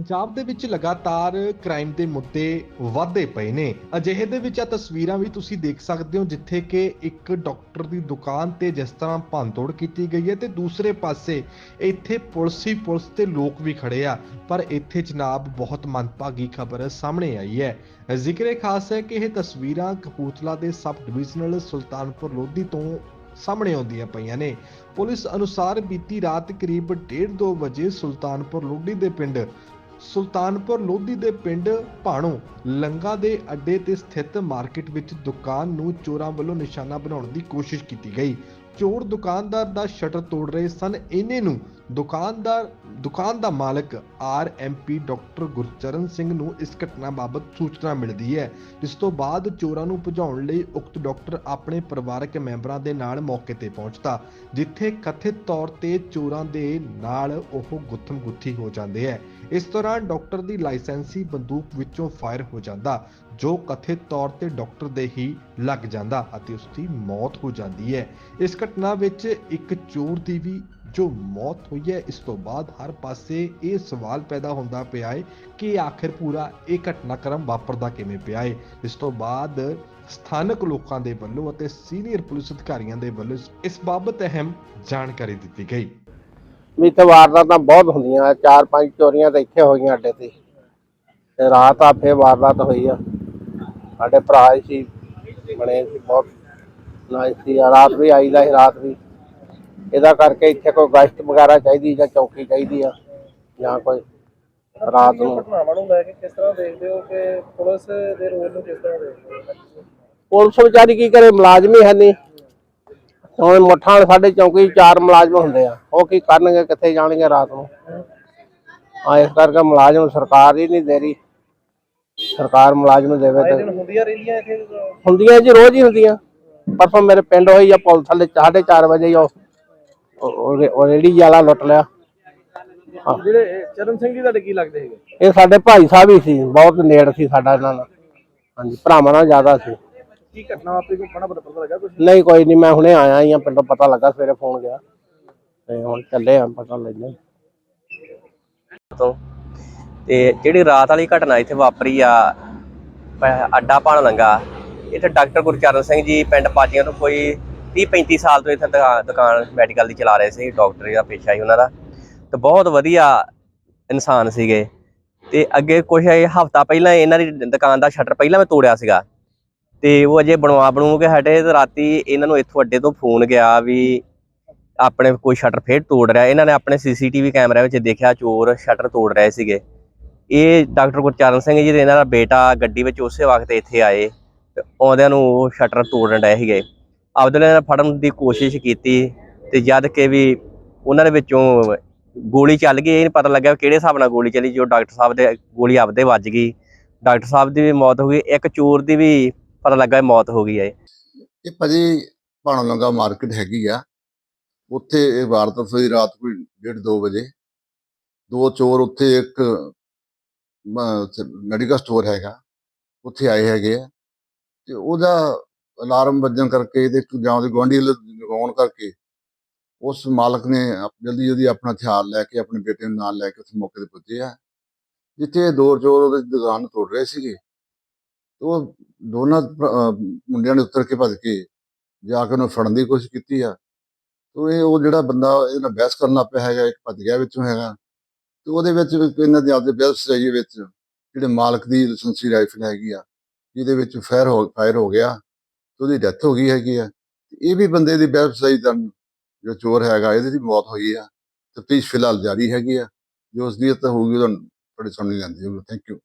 ਪੰਜਾਬ ਦੇ ਵਿੱਚ ਲਗਾਤਾਰ ਕ੍ਰਾਈਮ ਦੇ ਮੁੱਦੇ ਵਧਦੇ ਪਏ ਨੇ। ਅਜਿਹੇ ਦੇ ਵਿੱਚ ਆ ਤਸਵੀਰਾਂ ਵੀ ਤੁਸੀਂ ਦੇਖ ਸਕਦੇ ਹੋ, ਜਿੱਥੇ ਕਿ ਇੱਕ ਡਾਕਟਰ ਦੀ ਦੁਕਾਨ ਤੇ ਜਿਸ ਤਰ੍ਹਾਂ ਭੰਨਤੋੜ ਕੀਤੀ ਗਈ ਹੈ ਤੇ ਦੂਸਰੇ ਪਾਸੇ ਇੱਥੇ ਪੁਲਿਸ ਹੀ ਪੁਲਿਸ ਤੇ ਲੋਕ ਵੀ ਖੜੇ ਆ। ਪਰ ਇੱਥੇ ਜਨਾਬ ਬਹੁਤ ਮੰਦਭਾਗੀ ਖਬਰ ਸਾਹਮਣੇ ਆਈ ਹੈ। ਜ਼ਿਕਰ ਇਹ ਖਾਸ ਹੈ ਕਿ ਇਹ ਤਸਵੀਰਾਂ ਕਪੂਰਥਲਾ ਦੇ ਸਬ ਡਿਵੀਜ਼ਨਲ ਸੁਲਤਾਨਪੁਰ ਲੋਧੀ ਤੋਂ ਸਾਹਮਣੇ ਆਉਂਦੀਆਂ ਪਈਆਂ ਨੇ। ਪੁਲਿਸ ਅਨੁਸਾਰ ਬੀਤੀ ਰਾਤ ਕਰੀਬ 1:30 ਵਜੇ ਸੁਲਤਾਨਪੁਰ ਲੋਧੀ ਦੇ ਪਿੰਡ ਸੁਲਤਾਨਪੁਰ ਲੋਧੀ ਦੇ ਪਿੰਡ ਭਾਣੋ ਲੰਗਾ ਦੇ ਅੱਡੇ ਤੇ ਸਥਿਤ ਮਾਰਕੀਟ ਵਿੱਚ ਦੁਕਾਨ ਨੂੰ ਚੋਰਾਂ ਵੱਲੋਂ ਨਿਸ਼ਾਨਾ ਬਣਾਉਣ ਦੀ ਕੋਸ਼ਿਸ਼ ਕੀਤੀ ਗਈ। ਚੋਰ ਦੁਕਾਨਦਾਰ ਦਾ ਸ਼ਟਰ ਤੋੜ ਰਹੇ ਸਨ। ਇਹਨੇ ਨੂੰ ਦੁਕਾਨਦਾਰ, ਦੁਕਾਨ ਦਾ ਮਾਲਕ R M P doctor Gurcharan Singh ਨੂੰ ਇਸ ਘਟਨਾ ਬਾਬਤ ਸੂਚਨਾ ਮਿਲਦੀ ਹੈ। ਜਿਸ ਤੋਂ ਬਾਅਦ ਚੋਰਾਂ ਨੂੰ ਭਜਾਉਣ ਲਈ ਉਕਤ ਡਾਕਟਰ ਆਪਣੇ ਪਰਿਵਾਰਕ ਮੈਂਬਰਾਂ ਦੇ ਨਾਲ ਮੌਕੇ ਤੇ ਪਹੁੰਚਦਾ, ਜਿੱਥੇ ਕਥਿਤ ਤੌਰ ਤੇ ਚੋਰਾਂ ਦੇ ਨਾਲ ਉਹ ਗੁੱਥਮ ਗੁੱਥੀ ਹੋ ਜਾਂਦੇ ਹੈ। ਇਸ ਦੌਰਾਨ ਡਾਕਟਰ ਦੀ ਲਾਇਸੈਂਸੀ ਬੰਦੂਕ ਵਿੱਚੋਂ ਫਾਇਰ ਹੋ ਜਾਂਦਾ, ਜੋ ਕਥਿਤ ਤੌਰ ਤੇ ਡਾਕਟਰ ਦੇ ਹੀ ਲੱਗ ਜਾਂਦਾ ਅਤੇ ਉਸ ਦੀ ਮੌਤ ਹੋ ਜਾਂਦੀ ਹੈ। ਇਸ ਘਟਨਾ ਵਿੱਚ ਇੱਕ ਚੋਰ ਦੀ ਵੀ ਜੋ ਮੌਤ ਹੋਈ ਹੈ, ਇਸ ਤੋਂ ਬਾਅਦ ਹਰ ਪਾਸੇ ਇਹ ਸਵਾਲ ਪੈਦਾ ਹੁੰਦਾ ਪਿਆ ਹੈ ਕਿ ਆਖਿਰ ਪੂਰਾ ਇਹ ਘਟਨਾਕ੍ਰਮ ਵਾਪਰਦਾ ਕਿਵੇਂ ਪਿਆ ਹੈ ਇਸ ਤੋਂ ਬਾਅਦ ਸਥਾਨਕ ਲੋਕਾਂ ਦੇ ਵੱਲੋਂ ਅਤੇ ਸੀਨੀਅਰ ਪੁਲਿਸ ਅਧਿਕਾਰੀਆਂ ਦੇ ਵੱਲੋਂ ਇਸ- ਬਾਬਤ ਅਹਿਮ ਜਾਣਕਾਰੀ ਦਿੱਤੀ ਗਈ। ਵੀ ਤੇ ਵਾਰਦਾਤਾਂ ਬਹੁਤ ਹੁੰਦੀਆਂ, ਚਾਰ ਪੰਜ ਚੋਰੀਆਂ ਤਾਂ ਇੱਥੇ ਹੋਈਆਂ ਅੱਡੇ ਤੇ। ਤੇ ਰਾਤ ਆ, ਫੇਰ ਵਾਰਦਾਤ ਹੋਈ ਆ। ਸਾਡੇ ਭਰਾ ਸੀ ਬਣੇ ਸੀ, ਬਹੁਤ ਸੀ ਆ ਰਾਤ ਵੀ ਆਈਦਾ ਸੀ ਰਾਤ ਵੀ। ਇਹਦਾ ਕਰਕੇ ਇੱਥੇ ਕੋਈ ਗਸ਼ਤ ਵਗੈਰਾ ਚਾਹੀਦੀ ਜਾਂ ਚੌਕੀ ਚਾਹੀਦੀ ਆ ਜਾਂ ਕੋਈ ਰਾਤ ਨੂੰ। ਘਟਨਾਵਾਂ ਨੂੰ ਲੈ ਕੇ ਕਿਸ ਤਰ੍ਹਾਂ ਦੇਖਦੇ ਹੋ ਕਿ ਪੁਲਿਸ ਦੇ ਰੋਲ ਨੂੰ ਕਿਸ ਤਰ੍ਹਾਂ ਦੇਖਦੇ ਹੋ? ਪੁਲਿਸ ਵਿਚਾਰੀ ਕੀ ਕਰੇ ਮੁਲਾਜ਼ਮ ਹੀ ਹੈ ਨਹੀਂ। ਹੁਣ ਮੁੱਠਾਂ ਵਾਲੇ ਸਾਡੇ ਚੌਕੀ 'ਚ ਚਾਰ ਮੁਲਾਜ਼ਮ ਹੁੰਦੇ ਆ। ਉਹ ਕੀ ਕਰਨਗੇ ਕਿੱਥੇ ਜਾਣਗੇ ਰਾਤ ਨੂੰ? ਆ ਇਸ ਕਰਕੇ ਮੁਲਾਜ਼ਮ ਸਰਕਾਰ ਹੀ ਨਹੀਂ ਦੇ ਰਹੀ। ਸਰਕਾਰ ਮੁਲਾਜ਼ਮ ਦੇਵੇ ਆਏ ਤੇ ਦਿਨ ਹੁੰਦੀਆਂ ਰਹਿੰਦੀਆਂ ਇੱਥੇ ਹੁੰਦੀਆਂ ਜੀ ਰੋਜ਼ ਹੀ ਹੁੰਦੀਆਂ। ਪਰਸੋਂ ਮੇਰੇ ਪਿੰਡ ਹੋਈ ਆ ਪੁਲ ਥੱਲੇ 4:30 ਵਜੇ ਹੀ ਉਹ ਰੇੜੀ ਵਾਲਾ ਲੁੱਟ ਲਿਆ। ਜਿਹੜੇ ਚਰਨ ਸਿੰਘ ਜੀ ਤੁਹਾਡੇ ਕੀ ਲੱਗਦੇ ਹੈਗੇ ਇਹ ਸਾਡੇ ਭਾਈ ਸਾਹਿਬ ਹੀ ਸੀ ਬਹੁਤ ਨੇੜ ਸੀ ਸਾਡਾ ਇਹਨਾਂ ਨਾਲ। ਹਾਂਜੀ ਭਰਾਵਾਂ ਨਾਲ ਜ਼ਿਆਦਾ ਸੀ। ਕੀ ਘਟਨਾ ਵਾਪਰੀ? ਕੋਈ ਬੜਾ ਬੜਾ ਪਤਾ ਲੱਗਾ ਕੁਝ ਨਹੀਂ ਕੋਈ ਨਹੀਂ ਮੈਂ ਹੁਣੇ ਆਇਆ ਹੀ ਆ ਪਿੰਡੋਂ ਪਤਾ ਲੱਗਾ ਸਵੇਰੇ ਫੋਨ ਗਿਆ। ਤੇ ਹੁਣ ਚੱਲੇ ਆ ਪਤਾ ਲੈਣੇ ਤੋਂ। ਤੇ ਜਿਹੜੀ ਰਾਤ ਵਾਲੀ ਘਟਨਾ ਇੱਥੇ ਵਾਪਰੀ ਆ ਅੱਡਾ ਪਾਣ ਲੰਗਾ ਇੱਥੇ ਡਾਕਟਰ ਗੁਰਚਰਨ ਸਿੰਘ ਜੀ ਪਿੰਡ ਪਾਜੀਆਂ ਤੋਂ ਕੋਈ 30 35 ਸਾਲ ਤੋਂ ਇੱਥੇ ਦੁਕਾ- ਦੁਕਾਨ ਮੈਡੀਕਲ ਦੀ ਚਲਾ ਰਹੇ ਸੀ, ਡਾਕਟਰ ਦਾ ਪੇਸ਼ਾ ਹੀ ਉਹਨਾਂ ਦਾ। ਤੇ ਬਹੁਤ ਵਧੀਆ ਇਨਸਾਨ ਸੀਗੇ। ਤੇ ਅੱਗੇ ਕੁਝ ਹਫਤਾ ਪਹਿਲਾਂ ਇਹਨਾਂ ਦੀ ਦੁਕਾਨ ਦਾ ਸ਼ਟਰ ਪਹਿਲਾਂ ਮੈਂ ਤੋੜਿਆ ਸੀਗਾ। ਤੇ ਉਹ ਅਜੇ ਬਣਵਾ ਬਣੂ ਕੇ ਹਟੇ ਤੇ ਰਾਤੀ ਇਹਨਾਂ ਨੂੰ ਇੱਥੋਂ ਅੱਡੇ ਤੋਂ ਫੋਨ ਗਿਆ ਵੀ ਆਪਣੇ ਕੋਈ ਸ਼ਟਰ ਫੇਰ ਤੋੜ ਰਿਹਾ। ਇਹਨਾਂ ਨੇ ਆਪਣੇ ਸੀਸੀਟੀਵੀ ਕੈਮਰੇ ਵਿੱਚ ਦੇਖਿਆ ਚੋਰ ਸ਼ਟਰ ਤੋੜ ਰਹੇ ਸੀਗੇ। ਇਹ ਡਾਕਟਰ ਗੁਰਚਰਨ ਸਿੰਘ ਜੀ ਦੇ ਇਹਨਾਂ ਦਾ ਬੇਟਾ ਗੱਡੀ ਵਿੱਚ ਉਸੇ ਵਕਤ ਇੱਥੇ ਆਏ। ਤੇ ਆਉਂਦਿਆਂ ਨੂੰ ਉਹ ਸ਼ਟਰ ਤੋੜਨ ਡਏ ਸੀਗੇ। ਆਪਦੇ ਨਾਲ ਫੜਨ ਦੀ ਕੋਸ਼ਿਸ਼ ਕੀਤੀ ਤੇ ਜਦ ਕਿ ਵੀ ਉਹਨਾਂ ਦੇ ਵਿੱਚੋਂ ਗੋਲੀ ਚੱਲ ਗਈ, ਇਹ ਨਹੀਂ ਪਤਾ ਲੱਗਾ ਕਿਹੜੇ ਹਿਸਾਬ ਨਾਲ ਗੋਲੀ ਚੱਲੀ ਜੋ ਡਾਕਟਰ ਸਾਹਿਬ ਦੇ ਗੋਲੀ ਆਪਦੇ ਵੱਜ ਗਈ। ਡਾਕਟਰ ਸਾਹਿਬ ਦੀ ਵੀ ਮੌਤ ਹੋ ਗਈ, ਇੱਕ ਚੋਰ ਦੀ ਵੀ ਪਤਾ ਲੱਗਾ ਮੌਤ ਹੋ ਗਈ ਹੈ। ਇਹ ਭਾਜੀ ਭਾਣੋ ਲੰਗਾ ਮਾਰਕੀਟ ਹੈਗੀ ਆ। ਉੱਥੇ ਇਹ ਵਾਰਦਾਤ ਹੋਈ ਰਾਤ ਕੋਈ 1:30 2 ਵਜੇ। ਦੋ ਚੋਰ ਉੱਥੇ ਇੱਕ ਮੈਡੀਕਲ ਸਟੋਰ ਹੈਗਾ। ਉੱਥੇ ਆਏ ਹੈਗੇ ਆ। ਤੇ ਉਹਦਾ ਅਲਾਰਮ ਵੱਜਣ ਕਰਕੇ ਇਹਦੇ ਜਾਂ ਉਹਦੇ ਗੁਆਂਢੀ ਲਗਾਉਣ ਕਰਕੇ ਉਸ ਮਾਲਕ ਨੇ ਜਲਦੀ ਜਲਦੀ ਆਪਣਾ ਹਥਿਆਰ ਲੈ ਕੇ ਆਪਣੇ ਬੇਟੇ ਨੂੰ ਨਾਲ ਲੈ ਕੇ ਉਸ ਮੌਕੇ ਤੇ ਪੁੱਜੇ ਆ। ਜਿੱਥੇ ਇਹ ਦੋ ਚੋਰ ਉਹਦੀ ਦੁਕਾਨ ਤੋੜ ਰਹੇ ਸੀਗੇ। ਤੇ ਉਹ ਦੋਨਾਂ ਮੁੰਡਿਆਂ ਨੇ ਉੱਤਰ ਕੇ ਭੱਜ ਕੇ ਜਾ ਕੇ ਉਹਨੂੰ ਫੜਨ ਦੀ ਕੋਸ਼ਿਸ਼ ਕੀਤੀ ਆ। ਤੇ ਇਹ, ਉਹ ਜਿਹੜਾ ਬੰਦਾ ਇਹਦੇ ਨਾਲ ਬਹਿਸ ਕਰਨ ਲੱਗ ਪਿਆ ਹੈਗਾ, ਇੱਕ ਭੱਜ ਗਿਆ ਵਿੱਚੋਂ ਹੈਗਾ। ਤੇ ਉਹਦੇ ਵਿੱਚ ਇਹਨਾਂ ਦੇ ਆਪਦੇ ਬਹਿਸ ਸਜਾਈ ਵਿੱਚ ਜਿਹੜੇ ਮਾਲਕ ਦੀ ਲਾਇਸੈਂਸੀ ਰਾਈਫਲ ਹੈਗੀ ਆ ਜਿਹਦੇ ਵਿੱਚ ਫਾਇਰ ਹੋ ਫਾਇਰ ਹੋ ਗਿਆ ਤੇ ਉਹਦੀ ਡੈਥ ਹੋ ਗਈ ਹੈਗੀ ਆ। ਤੇ ਇਹ ਵੀ ਬੰਦੇ ਦੀ ਬਹਿਸ ਦਾ ਜੋ ਚੋਰ ਹੈਗਾ, ਇਹਦੀ ਵੀ ਮੌਤ ਹੋਈ ਆ। ਤਫਤੀਸ਼ ਫਿਲਹਾਲ ਜਾਰੀ ਹੈਗੀ ਆ। ਜੋ ਅਸਲੀਅਤ ਹੋਊਗੀ, ਉਹ ਤੁਹਾਡੇ ਸਾਹਮਣੇ ਲਿਆਂਦੀ ਹੋਊਗੀ ਥੈਂਕ ਯੂ